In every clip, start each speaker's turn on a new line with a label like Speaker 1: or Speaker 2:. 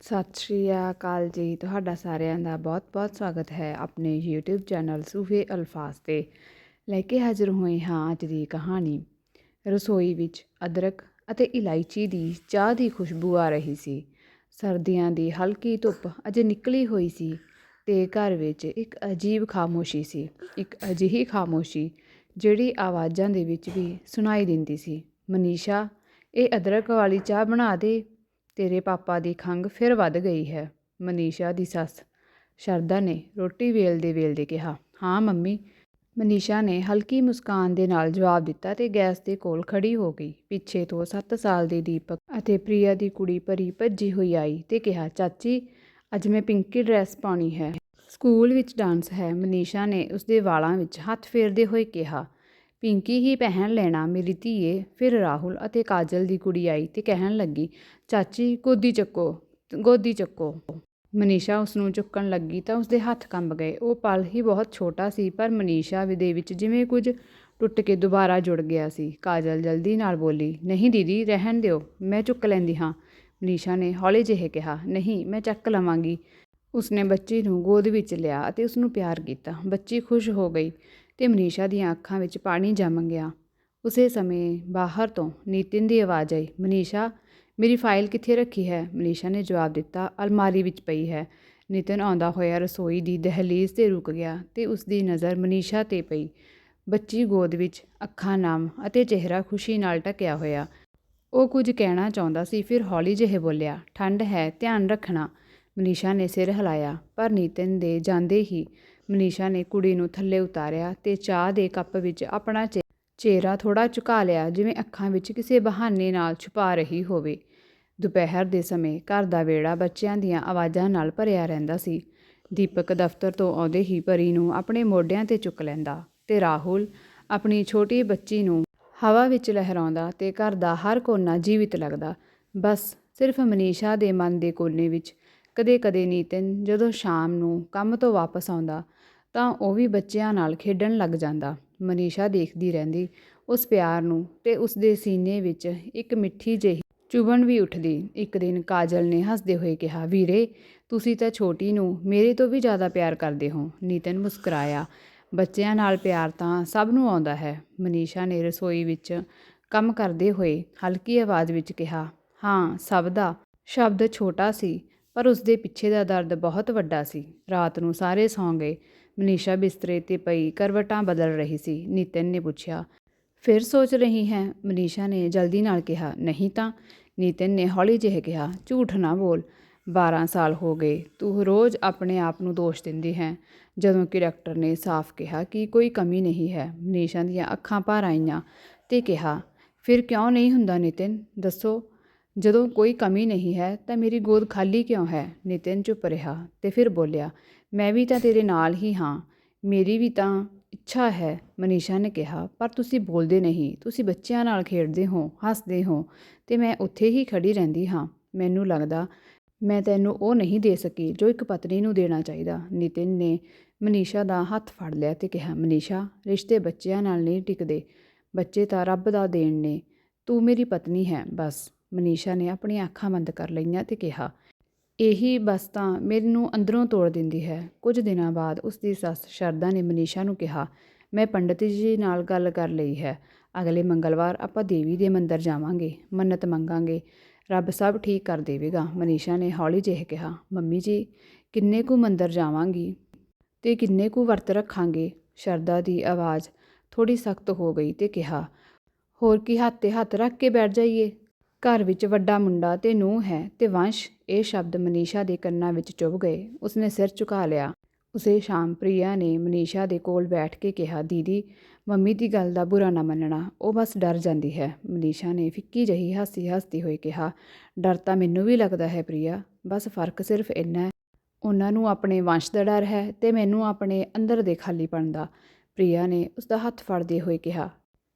Speaker 1: ਸਤਿ ਸ਼੍ਰੀ ਅਕਾਲ ਜੀ। ਤੁਹਾਡਾ ਸਾਰਿਆਂ ਦਾ ਬਹੁਤ-ਬਹੁਤ ਸਵਾਗਤ ਹੈ ਆਪਣੇ YouTube ਚੈਨਲ ਸੂਫੇ ਅਲਫਾਜ਼ ਤੇ। ਲੈ ਕੇ ਹਾਜ਼ਰ ਹੋਏ ਹਾਂ ਅੱਜ ਦੀ ਕਹਾਣੀ। ਰਸੋਈ ਵਿੱਚ ਅਦਰਕ ਅਤੇ ਇਲਾਇਚੀ ਦੀ ਚਾਹ ਦੀ ਖੁਸ਼ਬੂ ਆ ਰਹੀ ਸੀ। ਸਰਦੀਆਂ ਦੀ ਹਲਕੀ ਧੁੱਪ ਅਜੇ ਨਿਕਲੀ ਹੋਈ ਸੀ ਤੇ ਘਰ ਵਿੱਚ ਇੱਕ ਅਜੀਬ ਖਾਮੋਸ਼ੀ ਸੀ। ਇੱਕ ਅਜਿਹੀ ਖਾਮੋਸ਼ੀ ਜਿਹੜੀ ਆਵਾਜ਼ਾਂ ਦੇ ਵਿੱਚ ਵੀ ਸੁਣਾਈ ਦਿੰਦੀ ਸੀ। ਮਨੀਸ਼ਾ, ਇਹ ਅਦਰਕ ਵਾਲੀ ਚਾਹ ਬਣਾ ਦੇ ਤੇਰੇ ਪਾਪਾ ਦੀ ਖੰਘ ਫਿਰ ਵੱਧ ਗਈ ਹੈ। ਮਨੀਸ਼ਾ ਦੀ ਸੱਸ ਸ਼ਰਦਾ ਨੇ ਰੋਟੀ ਵੇਲਦੇ ਵੇਲਦੇ ਕਿਹਾ, ਹਾਂ ਮੰਮੀ। ਮਨੀਸ਼ਾ ਨੇ ਹਲਕੀ ਮੁਸਕਾਨ ਦੇ ਨਾਲ ਜਵਾਬ ਦਿੱਤਾ ਤੇ ਗੈਸ ਦੇ ਕੋਲ ਖੜੀ ਹੋ ਗਈ। ਪਿੱਛੇ ਤੋਂ 7 ਸਾਲ ਦੇ ਦੀਪਕ ਅਤੇ ਪ੍ਰਿਆ ਦੀ ਕੁੜੀ ਪਰੀ ਭੱਜੀ ਹੋਈ ਆਈ ਤੇ ਕਿਹਾ, ਚਾਚੀ, ਅੱਜ ਮੈਂ ਪਿੰਕੀ ਡਰੈਸ ਪਾਉਣੀ ਹੈ। ਸਕੂਲ ਵਿੱਚ ਡਾਂਸ ਹੈ। ਮਨੀਸ਼ਾ ਨੇ ਉਸਦੇ ਵਾਲਾਂ ਵਿੱਚ ਹੱਥ ਫੇਰਦੇ ਹੋਏ ਕਿਹਾ ਪਿੰਕੀ ਹੀ ਪਹਿਨ ਲੈਣਾ ਮੇਰੀ ਧੀਏ। ਫਿਰ ਰਾਹੁਲ ਅਤੇ ਕਾਜਲ ਦੀ ਕੁੜੀ ਆਈ ਤੇ ਕਹਿਣ ਲੱਗੀ, ਚਾਚੀ, ਗੋਦੀ ਚੱਕੋ ਗੋਦੀ ਚੱਕੋ। ਮਨੀਸ਼ਾ ਉਸ ਨੂੰ ਚੁੱਕਣ ਲੱਗੀ ਤਾਂ ਉਸਦੇ ਹੱਥ ਕੰਬ ਗਏ। ਉਹ ਪਲ ਹੀ ਬਹੁਤ ਛੋਟਾ ਸੀ, ਪਰ ਮਨੀਸ਼ਾ ਦੇ ਵਿੱਚ ਜਿਵੇਂ ਕੁਝ ਟੁੱਟ ਕੇ ਦੁਬਾਰਾ ਜੁੜ ਗਿਆ ਸੀ। ਕਾਜਲ ਜਲਦੀ ਨਾਲ ਬੋਲੀ, ਨਹੀਂ ਦੀਦੀ, ਰਹਿਣ ਦਿਓ, ਮੈਂ ਚੁੱਕ ਲੈਂਦੀ ਹਾਂ। ਮਨੀਸ਼ਾ ਨੇ ਹੌਲੀ ਜਿਹੇ ਕਿਹਾ, ਨਹੀਂ, ਮੈਂ ਚੱਕ ਲਵਾਂਗੀ। ਉਸਨੇ ਬੱਚੀ ਨੂੰ ਗੋਦ ਵਿੱਚ ਲਿਆ ਅਤੇ ਉਸ ਨੂੰ ਪਿਆਰ ਕੀਤਾ। ਬੱਚੀ ਖੁਸ਼ ਹੋ ਗਈ। ਤੇ ਮਨੀਸ਼ਾ ਦੀਆਂ ਅੱਖਾਂ ਵਿੱਚ ਪਾਣੀ ਜੰਮ ਗਿਆ। ਉਸੇ ਸਮੇਂ ਬਾਹਰ ਤੋਂ ਨਿਤਿਨ ਦੀ ਆਵਾਜ਼ ਆਈ, ਮਨੀਸ਼ਾ, ਮੇਰੀ ਫਾਈਲ ਕਿੱਥੇ ਰੱਖੀ ਹੈ? ਮਨੀਸ਼ਾ ਨੇ ਜਵਾਬ ਦਿੱਤਾ, ਅਲਮਾਰੀ ਵਿੱਚ ਪਈ ਹੈ। ਨਿਤਿਨ ਆਉਂਦਾ ਹੋਇਆ ਰਸੋਈ ਦੀ ਦਹਲੀਜ਼ ਤੇ ਰੁਕ ਗਿਆ ਤੇ ਉਸ ਦੀ ਨਜ਼ਰ ਮਨੀਸ਼ਾ ਤੇ ਪਈ। ਬੱਚੀ ਗੋਦ ਵਿੱਚ ਅੱਖਾਂ ਨਮ ਅਤੇ ਚਿਹਰਾ ਖੁਸ਼ੀ ਨਾਲ ਢਕਿਆ ਹੋਇਆ। ਉਹ ਕੁਝ ਕਹਿਣਾ ਚਾਹੁੰਦਾ ਸੀ, ਫਿਰ ਹੌਲੀ ਜਿਹੇ ਬੋਲਿਆ, ਠੰਡ ਹੈ, ਧਿਆਨ ਰੱਖਣਾ। ਮਨੀਸ਼ਾ ਨੇ ਸਿਰ ਹਿਲਾਇਆ, ਪਰ ਨਿਤਿਨ ਦੇ ਜਾਂਦੇ ਹੀ ਮਨੀਸ਼ਾ ਨੇ ਕੁੜੀ ਨੂੰ ਥੱਲੇ ਉਤਾਰਿਆ ਤੇ ਚਾਹ ਦੇ ਕੱਪ ਵਿੱਚ ਆਪਣਾ ਚਿਹਰਾ ਥੋੜਾ ਝੁਕਾ ਲਿਆ, ਜਿਵੇਂ ਅੱਖਾਂ ਵਿੱਚ ਕਿਸੇ ਬਹਾਨੇ ਨਾਲ ਛੁਪਾ ਰਹੀ ਹੋਵੇ। ਦੁਪਹਿਰ ਦੇ ਸਮੇਂ ਘਰ ਦਾ ਵਿਹੜਾ ਬੱਚਿਆਂ ਦੀਆਂ ਆਵਾਜ਼ਾਂ ਨਾਲ ਭਰਿਆ ਰਹਿੰਦਾ ਸੀ। ਦੀਪਕ ਦਫ਼ਤਰ ਤੋਂ ਆਉਂਦੇ ਹੀ ਪਰੀ ਨੂੰ ਆਪਣੇ ਮੋਢਿਆਂ ਤੇ ਚੁੱਕ ਲੈਂਦਾ ਤੇ ਰਾਹੁਲ ਆਪਣੀ ਛੋਟੀ ਬੱਚੀ ਨੂੰ ਹਵਾ ਵਿੱਚ ਲਹਿਰਾਉਂਦਾ ਤੇ ਘਰ ਦਾ ਹਰ ਕੋਨਾ ਜੀਵਿਤ ਲੱਗਦਾ। ਬਸ ਸਿਰਫ ਮਨੀਸ਼ਾ ਦੇ ਮਨ ਦੇ ਕੋਨੇ ਵਿੱਚ ਕਦੇ-ਕਦੇ ਨੀਤਨ ਜਦੋਂ ਸ਼ਾਮ ਨੂੰ ਕੰਮ ਤੋਂ ਵਾਪਸ ਆਉਂਦਾ ਤਾਂ ਉਹ ਵੀ ਬੱਚਿਆਂ ਨਾਲ ਖੇਡਣ ਲੱਗ ਜਾਂਦਾ। ਮਨੀਸ਼ਾ ਦੇਖਦੀ ਰਹਿੰਦੀ ਉਸ ਪਿਆਰ ਨੂੰ ਤੇ ਉਸ ਦੇ ਸੀਨੇ ਵਿੱਚ ਇੱਕ ਮਿੱਠੀ ਜਿਹੀ ਚੁਬਣ ਵੀ ਉੱਠਦੀ। ਇੱਕ ਦਿਨ ਕਾਜਲ ਨੇ ਹੱਸਦੇ ਹੋਏ ਕਿਹਾ, ਵੀਰੇ, ਤੁਸੀਂ ਤਾਂ ਛੋਟੀ ਨੂੰ ਮੇਰੇ ਤੋਂ ਵੀ ਜ਼ਿਆਦਾ ਪਿਆਰ ਕਰਦੇ ਹੋ। ਨੀਤਨ ਮੁਸਕਰਾਇਆ, ਬੱਚਿਆਂ ਨਾਲ ਪਿਆਰ ਤਾਂ ਸਭ ਨੂੰ ਆਉਂਦਾ ਹੈ। ਮਨੀਸ਼ਾ ਨੇ ਰਸੋਈ ਵਿੱਚ ਕੰਮ ਕਰਦੇ ਹੋਏ ਹਲਕੀ ਆਵਾਜ਼ ਵਿੱਚ ਕਿਹਾ, ਹਾਂ, ਸਭ ਦਾ। ਸ਼ਬਦ ਛੋਟਾ ਸੀ ਪਰ ਉਸ ਦੇ ਪਿੱਛੇ ਦਾ ਦਰਦ ਬਹੁਤ ਵੱਡਾ ਸੀ। ਰਾਤ ਨੂੰ ਸਾਰੇ ਸੌਂ ਗਏ। ਮਨੀਸ਼ਾ ਬਿਸਤਰੇ ਤੇ ਪਈ ਕਰਵਟਾਂ ਬਦਲ ਰਹੀ ਸੀ। ਨਿਤਨ ਨੇ ਪੁੱਛਿਆ, ਫਿਰ ਸੋਚ ਰਹੀ ਹੈ? ਮਨੀਸ਼ਾ ਨੇ ਜਲਦੀ ਨਾਲ ਕਿਹਾ, ਨਹੀਂ ਤਾਂ। ਨਿਤਨ ਨੇ ਹੌਲੀ ਜਿਹੇ ਕਿਹਾ, ਝੂਠ ਨਾ ਬੋਲ। 12 ਸਾਲ ਹੋ ਗਏ। ਤੂੰ ਰੋਜ਼ ਆਪਣੇ ਆਪ ਨੂੰ ਦੋਸ਼ ਦਿੰਦੀ ਹੈ। ਜਦੋਂ ਕਿ ਡਾਕਟਰ ਨੇ ਸਾਫ਼ ਕਿਹਾ ਕਿ ਕੋਈ ਕਮੀ ਨਹੀਂ ਹੈ। ਮਨੀਸ਼ਾ ਦੀਆਂ ਅੱਖਾਂ ਭਰ ਆਈਆਂ ਤੇ ਕਿਹਾ, ਫਿਰ ਕਿਉਂ ਨਹੀਂ ਹੁੰਦਾ ਨਿਤਨ? ਦੱਸੋ। ਜਦੋਂ ਕੋਈ ਕਮੀ ਨਹੀਂ ਹੈ ਤਾਂ ਮੇਰੀ ਗੋਦ ਖਾਲੀ ਕਿਉਂ ਹੈ? ਨਿਤਿਨ ਚੁੱਪ ਰਿਹਾ ਤੇ ਫਿਰ ਬੋਲਿਆ, ਮੈਂ ਵੀ ਤਾਂ ਤੇਰੇ ਨਾਲ ਹੀ ਹਾਂ। ਮੇਰੀ ਵੀ ਤਾਂ ਇੱਛਾ ਹੈ, ਮਨੀਸ਼ਾ ਨੇ ਕਿਹਾ, ਪਰ ਤੁਸੀਂ ਬੋਲਦੇ ਨਹੀਂ। ਤੁਸੀਂ ਬੱਚਿਆਂ ਨਾਲ ਖੇਡਦੇ ਹੋ, ਹੱਸਦੇ ਹੋ ਤੇ ਮੈਂ ਉੱਥੇ ਹੀ ਖੜੀ ਰਹਿੰਦੀ ਹਾਂ। ਮੈਨੂੰ ਲੱਗਦਾ ਮੈਂ ਤੈਨੂੰ ਉਹ ਨਹੀਂ ਦੇ ਸਕੀ ਜੋ ਇੱਕ ਪਤਨੀ ਨੂੰ ਦੇਣਾ ਚਾਹੀਦਾ। ਨਿਤਿਨ ਨੇ ਮਨੀਸ਼ਾ ਦਾ ਹੱਥ ਫੜ ਲਿਆ ਤੇ ਕਿਹਾ, ਮਨੀਸ਼ਾ, ਰਿਸ਼ਤੇ ਬੱਚਿਆਂ ਨਾਲ ਨਹੀਂ ਟਿਕਦੇ। ਬੱਚੇ ਤਾਂ ਰੱਬ ਦਾ ਦੇਣ ਨੇ। ਤੂੰ ਮੇਰੀ ਪਤਨੀ ਹੈ, ਬਸ। ਮਨੀਸ਼ਾ ਨੇ ਆਪਣੀਆਂ ਅੱਖਾਂ ਬੰਦ ਕਰ ਲਈਆਂ ਤੇ ਕਿਹਾ, ਇਹੀ ਬਸ ਤਾਂ ਮੈਨੂੰ ਅੰਦਰੋਂ ਤੋੜ ਦਿੰਦੀ ਹੈ। ਕੁਝ ਦਿਨਾਂ ਬਾਅਦ ਉਸ ਦੀ ਸੱਸ ਸ਼ਰਦਾ ਨੇ ਮਨੀਸ਼ਾ ਨੂੰ ਕਿਹਾ, ਮੈਂ ਪੰਡਤ ਜੀ ਨਾਲ ਗੱਲ ਕਰ ਲਈ ਹੈ। ਅਗਲੇ ਮੰਗਲਵਾਰ ਆਪਾਂ ਦੇਵੀ ਦੇ ਮੰਦਿਰ ਜਾਵਾਂਗੇ, ਮੰਨਤ ਮੰਗਾਂਗੇ। ਰੱਬ ਸਭ ਠੀਕ ਕਰ ਦੇਵੇਗਾ। ਮਨੀਸ਼ਾ ਨੇ ਹੌਲੀ ਜਿਹੇ ਕਿਹਾ, ਮੰਮੀ ਜੀ, ਕਿੰਨੇ ਕੁ ਮੰਦਿਰ ਜਾਵਾਂਗੀ ਤੇ ਕਿੰਨੇ ਕੁ ਵਰਤ ਰੱਖਾਂਗੇ? ਸ਼ਰਦਾ ਦੀ ਆਵਾਜ਼ ਥੋੜੀ ਸਖਤ ਹੋ ਗਈ ਤੇ ਕਿਹਾ, ਹੋਰ ਕੀ ਹੱਥ ਤੇ ਹੱਥ ਰੱਖ ਕੇ ਬੈਠ ਜਾਈਏ? ਘਰ ਵਿੱਚ ਵੱਡਾ ਮੁੰਡਾ ਤੇ ਨੂੰਹ ਹੈ ਤੇ ਵੰਸ਼ ਇਹ ਸ਼ਬਦ ਮਨੀਸ਼ਾ ਦੇ ਕੰਨਾਂ ਵਿੱਚ ਚੁੱਭ ਗਏ। ਉਸਨੇ ਸਿਰ ਝੁਕਾ ਲਿਆ। ਉਸੇ ਸ਼ਾਮ ਪ੍ਰਿਆ ਨੇ ਮਨੀਸ਼ਾ ਦੇ ਕੋਲ ਬੈਠ ਕੇ ਕਿਹਾ, ਦੀਦੀ, ਮੰਮੀ ਦੀ ਗੱਲ ਦਾ ਬੁਰਾ ਨਾ ਮੰਨਣਾ, ਉਹ ਬਸ ਡਰ ਜਾਂਦੀ ਹੈ। ਮਨੀਸ਼ਾ ਨੇ ਫਿੱਕੀ ਜਹੀ ਹਾਸੀ ਹੱਸਦੀ ਹੋਈ ਕਿਹਾ, ਡਰ ਤਾਂ ਮੈਨੂੰ ਵੀ ਲੱਗਦਾ ਹੈ ਪ੍ਰਿਆ, ਬਸ ਫ਼ਰਕ ਸਿਰਫ ਇੰਨਾ ਹੈ। ਉਹਨਾਂ ਨੂੰ ਆਪਣੇ ਵੰਸ਼ ਦਾ ਡਰ ਹੈ ਤੇ ਮੈਨੂੰ ਆਪਣੇ ਅੰਦਰ ਦੇ ਖਾਲੀਪਣ ਦਾ। ਪ੍ਰਿਆ ਨੇ ਉਸ ਦਾ ਹੱਥ ਫੜਦੇ ਹੋਏ ਕਿਹਾ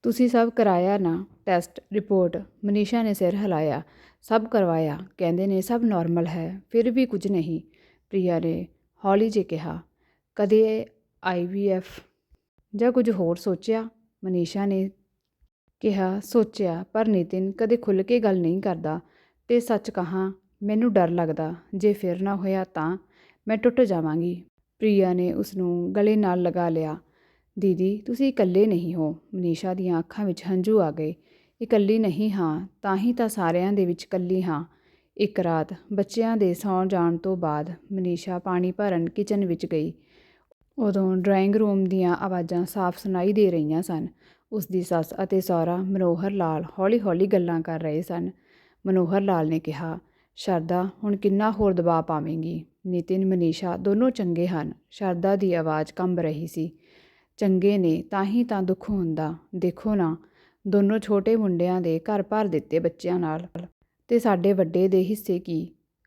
Speaker 1: ਤੁਸੀਂ ਸਭ ਕਰਾਇਆ ਨਾ ਟੈਸਟ ਰਿਪੋਰਟ ਮਨੀਸ਼ਾ ਨੇ ਸਿਰ ਹਿਲਾਇਆ, ਸਭ ਕਰਵਾਇਆ, ਕਹਿੰਦੇ ਨੇ ਸਭ ਨਾਰਮਲ ਹੈ, ਫਿਰ ਵੀ ਕੁਝ ਨਹੀਂ। ਪ੍ਰਿਆ ਨੇ ਹੌਲੀ ਜੇ ਕਿਹਾ, ਕਦੇ ਆਈਵੀਐਫ ਜਾਂ ਕੁਝ ਹੋਰ ਸੋਚਿਆ? ਮਨੀਸ਼ਾ ਨੇ ਕਿਹਾ, ਸੋਚਿਆ, ਪਰ ਨਿਤਿਨ ਕਦੇ ਖੁੱਲ ਕੇ ਗੱਲ ਨਹੀਂ ਕਰਦਾ। ਤੇ ਸੱਚ ਕਹਾਂ, ਮੈਨੂੰ ਡਰ ਲੱਗਦਾ, ਜੇ ਫਿਰ ਨਾ ਹੋਇਆ ਤਾਂ ਮੈਂ ਟੁੱਟ ਜਾਵਾਂਗੀ। ਪ੍ਰਿਆ ਨੇ ਉਸ ਨੂੰ ਗਲੇ ਨਾਲ ਲਗਾ ਲਿਆ। ਦੀਦੀ, ਤੁਸੀਂ ਇਕੱਲੇ ਨਹੀਂ ਹੋ। ਮਨੀਸ਼ਾ ਦੀਆਂ ਅੱਖਾਂ ਵਿੱਚ ਹੰਝੂ ਆ ਗਏ। ਇਕੱਲੀ ਨਹੀਂ ਹਾਂ, ਤਾਂ ਹੀ ਤਾਂ ਸਾਰਿਆਂ ਦੇ ਵਿੱਚ ਇਕੱਲੀ ਹਾਂ। ਇੱਕ ਰਾਤ, ਬੱਚਿਆਂ ਦੇ ਸੌਂ ਜਾਣ ਤੋਂ ਬਾਅਦ ਮਨੀਸ਼ਾ ਪਾਣੀ ਭਰਨ ਕਿਚਨ ਵਿੱਚ ਗਈ। ਉਦੋਂ ਡਰਾਇੰਗ ਰੂਮ ਦੀਆਂ ਆਵਾਜ਼ਾਂ ਸਾਫ਼ ਸੁਣਾਈ ਦੇ ਰਹੀਆਂ ਸਨ। ਉਸ ਦੀ ਸੱਸ ਅਤੇ ਸਹੁਰਾ ਮਨੋਹਰ ਲਾਲ ਹੌਲੀ-ਹੌਲੀ ਗੱਲਾਂ ਕਰ ਰਹੇ ਸਨ। ਮਨੋਹਰ ਲਾਲ ਨੇ ਕਿਹਾ, ਸ਼ਰਦਾ, ਹੁਣ ਕਿੰਨਾ ਹੋਰ ਦਬਾਅ ਪਾਵੇਂਗੀ? ਨਿਤਿਨ, ਮਨੀਸ਼ਾ ਦੋਨੋਂ ਚੰਗੇ ਹਨ। ਸ਼ਰਦਾ ਦੀ ਆਵਾਜ਼ ਕੰਬ ਰਹੀ ਸੀ। ਚੰਗੇ ਨੇ ਤਾਂ ਹੀ ਤਾਂ ਦੁੱਖ ਹੁੰਦਾ। ਦੇਖੋ ਨਾ, ਦੋਨੋਂ ਛੋਟੇ ਮੁੰਡਿਆਂ ਦੇ ਘਰ ਭਰ ਦਿੱਤੇ ਬੱਚਿਆਂ ਨਾਲ। ਤੇ ਸਾਡੇ ਵੱਡੇ ਦੇ ਹਿੱਸੇ ਕੀ?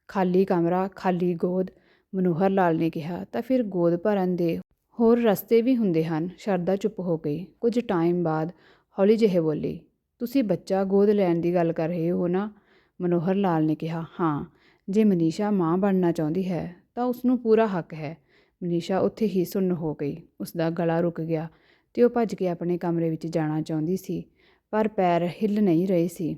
Speaker 1: ਖਾਲੀ ਕਮਰਾ, ਖਾਲੀ ਗੋਦ, ਮਨੋਹਰ ਲਾਲ ਨੇ ਕਿਹਾ, ਤਾਂ ਫਿਰ ਗੋਦ ਭਰਨ ਦੇ ਹੋਰ ਰਸਤੇ ਵੀ ਹੁੰਦੇ ਹਨ। ਸ਼ਰਦਾ ਚੁੱਪ ਹੋ ਗਈ। ਕੁਝ ਟਾਈਮ ਬਾਅਦ ਹੌਲੀ ਜਿਹੇ ਬੋਲੀ, ਤੁਸੀਂ ਬੱਚਾ ਗੋਦ ਲੈਣ ਦੀ ਗੱਲ ਕਰ ਰਹੇ ਹੋ ਨਾ? ਮਨੋਹਰ ਲਾਲ ਨੇ ਕਿਹਾ, ਹਾਂ, ਜੇ ਮਨੀਸ਼ਾ ਮਾਂ ਬਣਨਾ ਚਾਹੁੰਦੀ ਹੈ, ਤਾਂ ਉਸ ਨੂੰ ਪੂਰਾ ਹੱਕ ਹੈ। ਮਨੀਸ਼ਾ ਉੱਥੇ ਹੀ ਸੁੰਨ ਹੋ ਗਈ। ਉਸ ਦਾ ਗਲਾ ਰੁਕ ਗਿਆ ਤੇ ਉਹ ਭੱਜ ਕੇ ਆਪਣੇ ਕਮਰੇ ਵਿੱਚ ਜਾਣਾ ਚਾਹੁੰਦੀ ਸੀ, ਪਰ ਪੈਰ ਹਿੱਲ ਨਹੀਂ ਰਹੇ ਸੀ।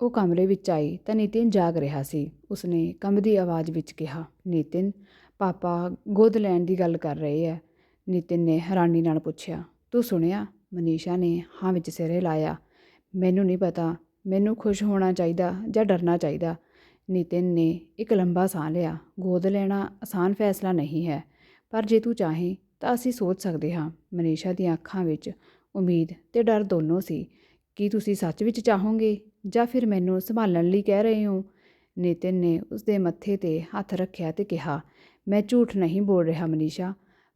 Speaker 1: ਉਹ ਕਮਰੇ ਵਿੱਚ ਆਈ ਤਾਂ ਨਿਤਿਨ ਜਾਗ ਰਿਹਾ ਸੀ। ਉਸਨੇ ਕੰਬਦੀ ਆਵਾਜ਼ ਵਿੱਚ ਕਿਹਾ, ਨਿਤਿਨ, ਪਾਪਾ ਗੋਦ ਲੈਣ ਦੀ ਗੱਲ ਕਰ ਰਹੇ ਹੈ ਨਿਤਿਨ ਨੇ ਹੈਰਾਨੀ ਨਾਲ ਪੁੱਛਿਆ, ਤੂੰ ਸੁਣਿਆ? ਮਨੀਸ਼ਾ ਨੇ ਹਾਂ ਵਿੱਚ ਸਿਰ ਹਿਲਾਇਆ ਮੈਨੂੰ ਨਹੀਂ ਪਤਾ। ਮੈਨੂੰ ਖੁਸ਼ ਹੋਣਾ ਚਾਹੀਦਾ ਜਾਂ ਡਰਨਾ ਚਾਹੀਦਾ? ਨਿਤਿਨ ਨੇ ਇੱਕ ਲੰਬਾ ਸਾਹ ਲਿਆ, ਗੋਦ ਲੈਣਾ ਆਸਾਨ ਫੈਸਲਾ ਨਹੀਂ ਹੈ। ਪਰ ਜੇ ਤੂੰ ਚਾਹੇ ਤਾਂ ਅਸੀਂ ਸੋਚ ਸਕਦੇ ਹਾਂ। ਮਨੀਸ਼ਾ ਦੀਆਂ ਅੱਖਾਂ ਵਿੱਚ ਉਮੀਦ ਤੇ ਡਰ ਦੋਨੋਂ ਸੀ। ਕੀ ਤੁਸੀਂ ਸੱਚ ਵਿੱਚ ਚਾਹੋਗੇ ਜਾਂ ਫਿਰ ਮੈਨੂੰ ਸੰਭਾਲਣ ਲਈ ਕਹਿ ਰਹੇ ਹੋ? ਨਿਤਿਨ ਨੇ ਉਸਦੇ ਮੱਥੇ ਤੇ ਹੱਥ ਰੱਖਿਆ ਤੇ ਕਿਹਾ, ਮੈਂ ਝੂਠ ਨਹੀਂ ਬੋਲ ਰਿਹਾ ਮਨੀਸ਼ਾ,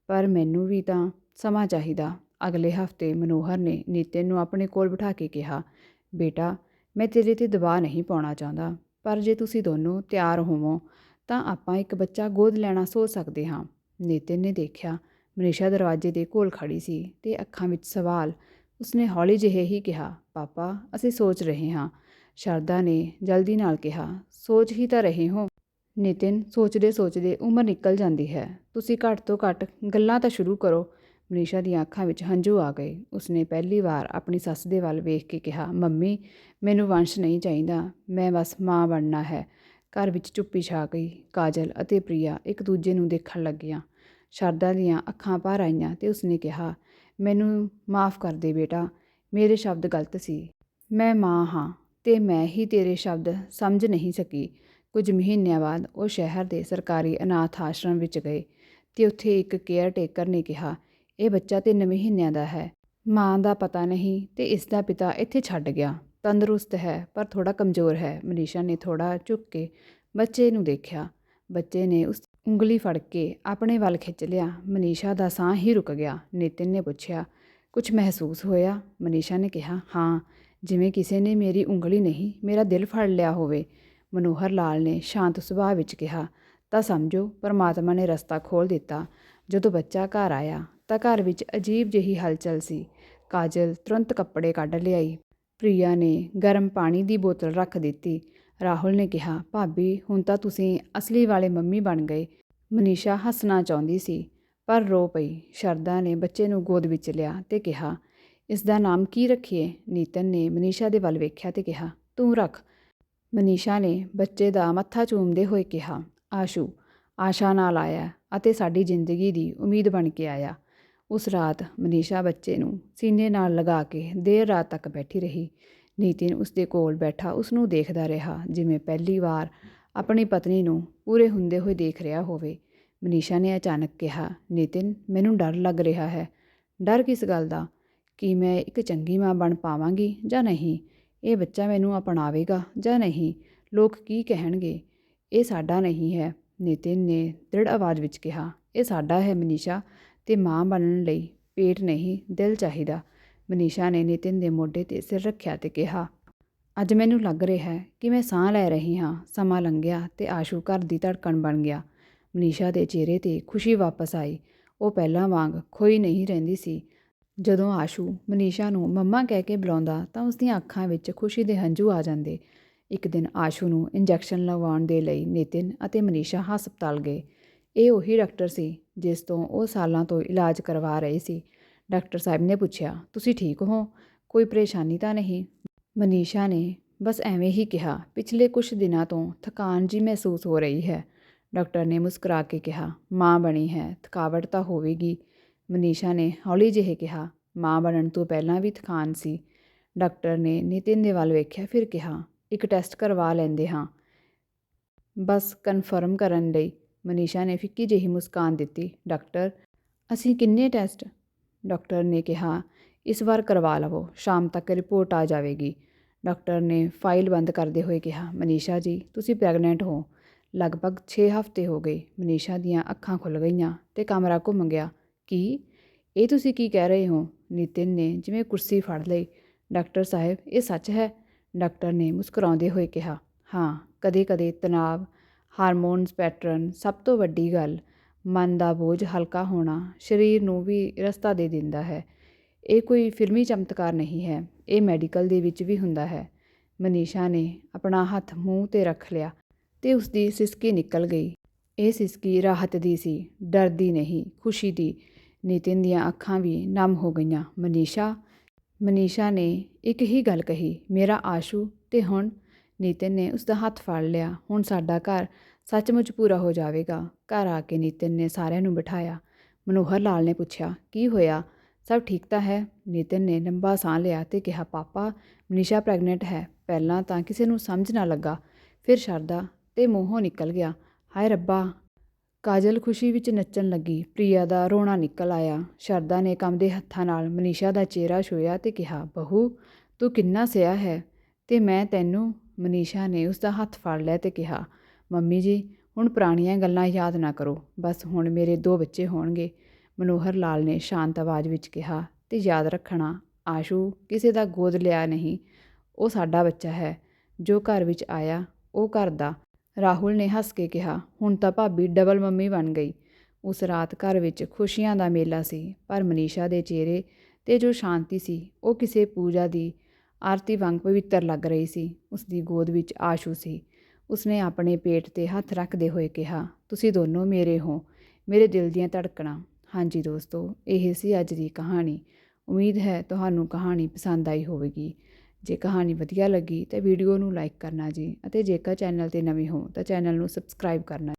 Speaker 1: ਪਰ ਮੈਨੂੰ ਵੀ ਤਾਂ ਸਮਾਂ ਚਾਹੀਦਾ। ਅਗਲੇ ਹਫ਼ਤੇ ਮਨੋਹਰ ਨੇ ਨਿਤਿਨ ਨੂੰ ਆਪਣੇ ਕੋਲ ਬਿਠਾ ਕੇ ਕਿਹਾ, ਬੇਟਾ, ਮੈਂ ਤੇਰੇ ਤੇ ਦਬਾਅ ਨਹੀਂ ਪਾਉਣਾ ਚਾਹੁੰਦਾ, ਪਰ ਜੇ ਤੁਸੀਂ ਦੋਨੋਂ ਤਿਆਰ ਹੋਵੋ ਤਾਂ ਆਪਾਂ ਇੱਕ ਬੱਚਾ ਗੋਦ ਲੈਣਾ ਸੋਚ ਸਕਦੇ ਹਾਂ। ਨਿਤਿਨ ਨੇ ਦੇਖਿਆ, ਮਨੀਸ਼ਾ ਦਰਵਾਜ਼ੇ ਦੇ ਕੋਲ ਖੜੀ ਸੀ ਤੇ ਅੱਖਾਂ ਵਿੱਚ ਸਵਾਲ। ਉਸਨੇ ਹੌਲੀ ਜਿਹੇ ਹੀ ਕਿਹਾ, ਪਾਪਾ, ਅਸੀਂ ਸੋਚ ਰਹੇ ਹਾਂ। ਸ਼ਰਦਾ ਨੇ ਜਲਦੀ ਨਾਲ ਕਿਹਾ, ਸੋਚ ਹੀ ਤਾਂ ਰਹੇ ਹੋ। ਨਿਤਿਨ ਸੋਚਦੇ ਸੋਚਦੇ ਉਮਰ ਨਿਕਲ ਜਾਂਦੀ ਹੈ। ਤੁਸੀਂ ਘੱਟ ਤੋਂ ਘੱਟ ਗੱਲਾਂ ਤਾਂ ਸ਼ੁਰੂ ਕਰੋ। ਮਨੀਸ਼ਾ ਦੀਆਂ ਅੱਖਾਂ ਵਿੱਚ ਹੰਝੂ ਆ ਗਏ। ਉਸਨੇ ਪਹਿਲੀ ਵਾਰ ਆਪਣੀ ਸੱਸ ਦੇ ਵੱਲ ਵੇਖ ਕੇ ਕਿਹਾ, ਮੰਮੀ, ਮੈਨੂੰ ਵੰਸ਼ ਨਹੀਂ ਚਾਹੀਦਾ। ਮੈਂ ਬਸ ਮਾਂ ਬਣਨਾ ਹੈ। ਘਰ ਵਿੱਚ ਚੁੱਪੀ ਛਾ ਗਈ। ਕਾਜਲ ਅਤੇ ਪ੍ਰਿਆ ਇੱਕ ਦੂਜੇ ਨੂੰ ਦੇਖਣ ਲੱਗੀਆਂ। ਸ਼ਰਦਾ ਦੀਆਂ ਅੱਖਾਂ ਭਰ ਆਈਆਂ ਤੇ ਉਸਨੇ ਕਿਹਾ, ਮੈਨੂੰ ਮਾਫ ਕਰ ਦੇ ਬੇਟਾ, ਮੇਰੇ ਸ਼ਬਦ ਗਲਤ ਸੀ। ਮੈਂ ਮਾਂ ਹਾਂ ਤੇ ਮੈਂ ਹੀ ਤੇਰੇ ਸ਼ਬਦ ਸਮਝ ਨਹੀਂ ਸਕੀ। ਕੁਝ ਮਹੀਨਿਆਂ ਬਾਅਦ ਉਹ ਸ਼ਹਿਰ ਦੇ ਸਰਕਾਰੀ ਅਨਾਥ ਆਸ਼ਰਮ ਵਿੱਚ ਗਏ ਤੇ ਉੱਥੇ ਇੱਕ ਕੇਅਰ ਟੇਕਰ ਨੇ ਕਿਹਾ, ਇਹ ਬੱਚਾ ਤਿੰਨ ਮਹੀਨਿਆਂ ਦਾ ਹੈ। ਮਾਂ ਦਾ ਪਤਾ ਨਹੀਂ ਤੇ ਇਸ ਦਾ ਪਿਤਾ ਇੱਥੇ ਛੱਡ ਗਿਆ। ਤੰਦਰੁਸਤ ਹੈ, ਪਰ ਥੋੜਾ ਕਮਜ਼ੋਰ ਹੈ। ਮਨੀਸ਼ਾ ਨੇ ਥੋੜਾ ਝੁੱਕ ਕੇ ਬੱਚੇ ਨੂੰ ਦੇਖਿਆ। ਬੱਚੇ ਨੇ ਉਸ ਉਂਗਲੀ ਫੜ ਕੇ ਆਪਣੇ ਵੱਲ ਖਿੱਚ ਲਿਆ। ਮਨੀਸ਼ਾ ਦਾ ਸਾਹ ਹੀ ਰੁਕ ਗਿਆ। ਨਿਤਿਨ ਨੇ ਪੁੱਛਿਆ ਕੁਝ ਮਹਿਸੂਸ ਹੋਇਆ? ਮਨੀਸ਼ਾ ਨੇ ਕਿਹਾ, ਹਾਂ, ਜਿਵੇਂ ਕਿਸੇ ਨੇ ਮੇਰੀ ਉਂਗਲੀ ਨਹੀਂ, ਮੇਰਾ ਦਿਲ ਫੜ ਲਿਆ ਹੋਵੇ। ਮਨੋਹਰ ਲਾਲ ਨੇ ਸ਼ਾਂਤ ਸੁਭਾਅ ਵਿੱਚ ਕਿਹਾ, ਤਾਂ ਸਮਝੋ, ਪਰਮਾਤਮਾ ਨੇ ਰਸਤਾ ਖੋਲ ਦਿੱਤਾ। ਜਦੋਂ ਬੱਚਾ ਘਰ ਆਇਆ, ਤਾਂ ਘਰ ਵਿੱਚ ਅਜੀਬ ਜਿਹੀ ਹਲਚਲ ਸੀ। ਕਾਜਲ ਤੁਰੰਤ ਕੱਪੜੇ ਕੱਢ ਲਿਆਈ। ਪ੍ਰਿਆ ਨੇ ਗਰਮ ਪਾਣੀ ਦੀ ਬੋਤਲ ਰੱਖ ਦਿੱਤੀ। ਰਾਹੁਲ ਨੇ ਕਿਹਾ, ਭਾਬੀ, ਹੁਣ ਤਾਂ ਤੁਸੀਂ ਅਸਲੀ ਵਾਲੇ ਮੰਮੀ ਬਣ ਗਏ। ਮਨੀਸ਼ਾ ਹੱਸਣਾ ਚਾਹੁੰਦੀ ਸੀ, ਪਰ ਰੋ ਪਈ। ਸ਼ਰਦਾ ਨੇ ਬੱਚੇ ਨੂੰ ਗੋਦ ਵਿੱਚ ਲਿਆ ਤੇ ਕਿਹਾ, ਇਸ ਦਾ ਨਾਮ ਕੀ ਰੱਖੀਏ? ਨੀਤਨ ਨੇ ਮਨੀਸ਼ਾ ਦੇ ਵੱਲ ਵੇਖਿਆ ਤੇ ਕਿਹਾ, ਤੂੰ ਰੱਖ। ਮਨੀਸ਼ਾ ਨੇ ਬੱਚੇ ਦਾ ਮੱਥਾ ਚੂਮਦੇ ਹੋਏ ਕਿਹਾ, ਆਸ਼ੂ, ਆਸ਼ਾ ਨਾਲ ਆਇਆ ਅਤੇ ਸਾਡੀ ਜ਼ਿੰਦਗੀ ਦੀ ਉਮੀਦ ਬਣ ਕੇ ਆਇਆ। ਉਸ ਰਾਤ ਮਨੀਸ਼ਾ ਬੱਚੇ ਨੂੰ ਸੀਨੇ ਨਾਲ ਲਗਾ ਕੇ ਦੇਰ ਰਾਤ ਤੱਕ ਬੈਠੀ ਰਹੀ। ਨਿਤਿਨ ਉਸਦੇ ਕੋਲ ਬੈਠਾ, ਉਸਨੂੰ ਦੇਖਦਾ ਰਿਹਾ, ਜਿਵੇਂ ਪਹਿਲੀ ਵਾਰ ਆਪਣੀ ਪਤਨੀ ਨੂੰ ਪੂਰੇ ਹੁੰਦੇ ਹੋਏ ਦੇਖ ਰਿਹਾ ਹੋਵੇ। ਮਨੀਸ਼ਾ ਨੇ ਅਚਾਨਕ ਕਿਹਾ, ਨਿਤਿਨ, ਮੈਨੂੰ ਡਰ ਲੱਗ ਰਿਹਾ ਹੈ। ਡਰ ਕਿਸ ਗੱਲ ਦਾ? ਕਿ ਮੈਂ ਇੱਕ ਚੰਗੀ ਮਾਂ ਬਣ ਪਾਵਾਂਗੀ ਜਾਂ ਨਹੀਂ? ਇਹ ਬੱਚਾ ਮੈਨੂੰ ਅਪਣਾਵੇਗਾ ਜਾਂ ਨਹੀਂ? ਲੋਕ ਕੀ ਕਹਿਣਗੇ? ਇਹ ਸਾਡਾ ਨਹੀਂ ਹੈ। ਨਿਤਿਨ ਨੇ ਦ੍ਰਿੜ ਆਵਾਜ਼ ਵਿੱਚ ਕਿਹਾ, ਇਹ ਸਾਡਾ ਹੈ ਮਨੀਸ਼ਾ, ਤੇ ਮਾਂ ਬਣਨ ਲਈ ਪੇਟ ਨਹੀਂ, ਦਿਲ ਚਾਹੀਦਾ। ਮਨੀਸ਼ਾ ਨੇ ਨਿਤਿਨ ਦੇ ਮੋਢੇ ਤੇ ਸਿਰ ਰੱਖਿਆ ਤੇ ਕਿਹਾ, ਅੱਜ ਮੈਨੂੰ ਲੱਗ ਰਿਹਾ ਹੈ ਕਿ ਮੈਂ ਸਾਹ ਲੈ ਰਹੀ ਹਾਂ। ਸਮਾਂ ਲੰਘਿਆ ਤੇ ਆਸ਼ੂ ਘਰ ਦੀ ਧੜਕਣ ਬਣ ਗਿਆ। ਮਨੀਸ਼ਾ ਦੇ ਚਿਹਰੇ ਤੇ ਖੁਸ਼ੀ ਵਾਪਸ ਆਈ। ਉਹ ਪਹਿਲਾਂ ਵਾਂਗ ਖੋਈ ਨਹੀਂ ਰਹਿੰਦੀ ਸੀ। ਜਦੋਂ ਆਸ਼ੂ ਮਨੀਸ਼ਾ ਨੂੰ ਮੰਮਾ ਕਹਿ ਕੇ ਬੁਲਾਉਂਦਾ ਤਾਂ ਉਸ ਦੀਆਂ ਅੱਖਾਂ ਵਿੱਚ ਖੁਸ਼ੀ ਦੇ ਹੰਝੂ ਆ ਜਾਂਦੇ। ਇੱਕ ਦਿਨ ਆਸ਼ੂ ਨੂੰ ਇੰਜੈਕਸ਼ਨ ਲਗਵਾਉਣ ਦੇ ਲਈ ਨਿਤਿਨ ਅਤੇ ਮਨੀਸ਼ਾ ਹਸਪਤਾਲ ਗਏ। ਇਹ ਉਹੀ ਡਾਕਟਰ ਸੀ ਜਿਸ ਤੋਂ ਉਹ ਸਾਲਾਂ ਤੋਂ ਇਲਾਜ ਕਰਵਾ ਰਹੇ ਸੀ। ਡਾਕਟਰ ਸਾਹਿਬ ਨੇ ਪੁੱਛਿਆ, ਤੁਸੀਂ ਠੀਕ ਹੋ? ਕੋਈ ਪਰੇਸ਼ਾਨੀ ਤਾਂ ਨਹੀਂ? ਮਨੀਸ਼ਾ ਨੇ ਬਸ ਐਵੇਂ ਹੀ ਕਿਹਾ, ਪਿਛਲੇ ਕੁਝ ਦਿਨਾਂ ਤੋਂ ਥਕਾਨ ਜੀ ਮਹਿਸੂਸ ਹੋ ਰਹੀ ਹੈ। ਡਾਕਟਰ ਨੇ ਮੁਸਕਰਾ ਕੇ ਕਿਹਾ, ਮਾਂ ਬਣੀ ਹੈ, ਥਕਾਵਟ ਤਾਂ ਹੋਵੇਗੀ। ਮਨੀਸ਼ਾ ਨੇ ਹੌਲੀ ਜਿਹੇ ਕਿਹਾ, ਮਾਂ ਬਣਨ ਤੋਂ ਪਹਿਲਾਂ ਵੀ ਥਕਾਨ ਸੀ। ਡਾਕਟਰ ਨੇ ਨਿਤਿਨ ਦੇ ਵੱਲ ਵੇਖਿਆ, ਫਿਰ ਕਿਹਾ, ਇੱਕ ਟੈਸਟ ਕਰਵਾ ਲੈਂਦੇ ਹਾਂ। ਬਸ ਕਨਫਰਮ ਕਰਨ ਲਈ ਮਨੀਸ਼ਾ ਨੇ ਫਿੱਕੀ ਜਿਹੀ ਮੁਸਕਾਨ ਦਿੱਤੀ, ਡਾਕਟਰ, ਅਸੀਂ ਕਿੰਨੇ ਟੈਸਟ ਡਾਕਟਰ ਨੇ ਕਿਹਾ, ਇਸ ਵਾਰ ਕਰਵਾ ਲਵੋ, ਸ਼ਾਮ ਤੱਕ ਰਿਪੋਰਟ ਆ ਜਾਵੇਗੀ। ਡਾਕਟਰ ਨੇ ਫਾਈਲ ਬੰਦ ਕਰਦੇ ਹੋਏ ਕਿਹਾ, ਮਨੀਸ਼ਾ ਜੀ, ਤੁਸੀਂ ਪ੍ਰੈਗਨੈਂਟ ਹੋ। ਲਗਭਗ 6 ਹਫ਼ਤੇ ਹੋ ਗਏ, ਮਨੀਸ਼ਾ ਦੀਆਂ ਅੱਖਾਂ ਖੁੱਲ ਗਈਆਂ ਤੇ ਕਮਰਾ ਘੁੰਮ ਗਿਆ। ਕੀ? ਇਹ ਤੁਸੀਂ ਕੀ ਕਹਿ ਰਹੇ ਹੋ? ਨਿਤਿਨ ਨੇ ਜਿਵੇਂ ਕੁਰਸੀ ਫੜ ਲਈ। ਡਾਕਟਰ ਸਾਹਿਬ, ਇਹ ਸੱਚ ਹੈ? ਡਾਕਟਰ ਨੇ ਮੁਸਕਰਾਉਂਦੇ ਹੋਏ ਕਿਹਾ, ਹਾਂ, ਕਦੇ-ਕਦੇ ਤਣਾਅ ਹਾਰਮੋਨਸ ਪੈਟਰਨ ਸਭ ਤੋਂ ਵੱਡੀ ਗੱਲ। ਮਨ ਦਾ ਬੋਝ ਹਲਕਾ ਹੋਣਾ ਸਰੀਰ ਨੂੰ ਵੀ ਰਸਤਾ ਦੇ ਦਿੰਦਾ ਹੈ। ਇਹ ਕੋਈ ਫਿਲਮੀ ਚਮਤਕਾਰ ਨਹੀਂ ਹੈ, ਇਹ ਮੈਡੀਕਲ ਦੇ ਵਿੱਚ ਵੀ ਹੁੰਦਾ ਹੈ। ਮਨੀਸ਼ਾ ਨੇ ਆਪਣਾ ਹੱਥ ਮੂੰਹ ਤੇ ਰੱਖ ਲਿਆ ਤੇ ਉਸ ਦੀ ਸਿਸਕੀ ਨਿਕਲ ਗਈ। ਇਹ ਸਿਸਕੀ ਰਾਹਤ ਦੀ ਸੀ ਡਰ ਦੀ ਨਹੀਂ, ਖੁਸ਼ੀ ਦੀ। ਨਿਤਿਨ ਦੀਆਂ ਅੱਖਾਂ ਵੀ ਨਮ ਹੋ ਗਈਆਂ। ਮਨੀਸ਼ਾ ਮਨੀਸ਼ਾ ਨੇ ਇੱਕ ਹੀ ਗੱਲ ਕਹੀ, ਮੇਰਾ ਆਸ਼ੂ, ਤੇ ਹੁਣ? ਨਿਤਿਨ ਨੇ ਉਸ ਦਾ ਹੱਥ ਫੜ ਲਿਆ। ਹੁਣ ਸਾਡਾ ਘਰ ਸੱਚਮੁੱਚ ਪੂਰਾ ਹੋ ਜਾਵੇਗਾ। ਘਰ ਆ ਕੇ ਨਿਤਿਨ ਨੇ ਸਾਰਿਆਂ ਨੂੰ ਬਿਠਾਇਆ। ਮਨੋਹਰ ਲਾਲ ਨੇ ਪੁੱਛਿਆ, ਕੀ ਹੋਇਆ? ਸਭ ਠੀਕ ਤਾਂ ਹੈ? ਨਿਤਿਨ ਨੇ ਲੰਬਾ ਸਾਹ ਲਿਆ ਤੇ ਕਿਹਾ, ਪਾਪਾ, ਮਨੀਸ਼ਾ ਪ੍ਰੈਗਨੈਂਟ ਹੈ। ਪਹਿਲਾਂ ਤਾਂ ਕਿਸੇ ਨੂੰ ਸਮਝ ਨਾ ਲੱਗਾ। ਫਿਰ ਸ਼ਰਦਾ ਤੇ ਮੂੰਹੋਂ ਨਿਕਲ ਗਿਆ। ਹਾਏ ਰੱਬਾ! ਕਾਜਲ ਖੁਸ਼ੀ ਵਿੱਚ ਨੱਚਣ ਲੱਗੀ। ਪ੍ਰਿਆ ਦਾ ਰੋਣਾ ਨਿਕਲ ਆਇਆ। ਸ਼ਰਦਾ ਨੇ ਕੰਮਦੇ ਹੱਥਾਂ ਨਾਲ ਮਨੀਸ਼ਾ ਦਾ ਚਿਹਰਾ ਛੂਇਆ ਤੇ ਕਿਹਾ, ਬਹੂ, ਤੂੰ ਕਿੰਨਾ ਸਿਆ ਹੈ ਤੇ ਮੈਂ ਤੈਨੂੰ। ਮਨੀਸ਼ਾ ਨੇ ਉਸ ਦਾ ਹੱਥ ਫੜ ਲਿਆ ਤੇ ਕਿਹਾ ਮੰਮੀ ਜੀ, ਹੁਣ ਪੁਰਾਣੀਆਂ ਗੱਲਾਂ ਯਾਦ ਨਾ ਕਰੋ। ਬਸ ਹੁਣ ਮੇਰੇ ਦੋ ਬੱਚੇ ਹੋਣਗੇ। ਮਨੋਹਰ ਲਾਲ ਨੇ ਸ਼ਾਂਤ ਆਵਾਜ਼ ਵਿੱਚ ਕਿਹਾ, ਤੇ ਯਾਦ ਰੱਖਣਾ, ਆਸ਼ੂ, ਕਿਸੇ ਦਾ ਗੋਦ ਲਿਆ ਨਹੀਂ। ਉਹ ਸਾਡਾ ਬੱਚਾ ਹੈ। ਜੋ ਘਰ ਵਿੱਚ ਆਇਆ, ਉਹ ਘਰ ਦਾ। ਰਾਹੁਲ ਨੇ ਹੱਸ ਕੇ ਕਿਹਾ, ਹੁਣ ਤਾਂ ਭਾਬੀ ਡਬਲ ਮੰਮੀ ਬਣ ਗਈ। ਉਸ ਰਾਤ ਘਰ ਵਿੱਚ ਖੁਸ਼ੀਆਂ ਦਾ ਮੇਲਾ ਸੀ, ਪਰ ਮਨੀਸ਼ਾ ਦੇ ਚਿਹਰੇ ਤੇ ਜੋ ਸ਼ਾਂਤੀ ਸੀ, ਉਹ ਕਿਸੇ ਪੂਜਾ ਦੀ ਆਰਤੀ ਵਾਂਗ ਪਵਿੱਤਰ ਲੱਗ ਰਹੀ ਸੀ। ਉਸ ਦੀ ਗੋਦ ਵਿੱਚ ਆਸ਼ੂ ਸੀ। ਉਸਨੇ ਆਪਣੇ ਪੇਟ ਤੇ ਹੱਥ ਰੱਖਦੇ ਹੋਏ ਕਿਹਾ, ਤੁਸੀਂ ਦੋਨੋਂ ਮੇਰੇ ਹੋ, ਮੇਰੇ ਦਿਲ ਦੀਆਂ ਧੜਕਣਾਂ। ਹਾਂਜੀ ਦੋਸਤੋ, ਇਹ ਸੀ ਅੱਜ ਦੀ ਕਹਾਣੀ। ਉਮੀਦ ਹੈ ਤੁਹਾਨੂੰ ਕਹਾਣੀ ਪਸੰਦ ਆਈ ਹੋਵੇਗੀ। ਜੇ ਕਹਾਣੀ ਵਧੀਆ ਲੱਗੀ ਤਾਂ ਵੀਡੀਓ ਨੂੰ ਲਾਈਕ ਕਰਨਾ ਜੀ ਅਤੇ ਜੇਕਰ ਚੈਨਲ ਤੇ ਨਵੇਂ ਹੋ ਤਾਂ ਚੈਨਲ ਨੂੰ ਸਬਸਕ੍ਰਾਈਬ ਕਰਨਾ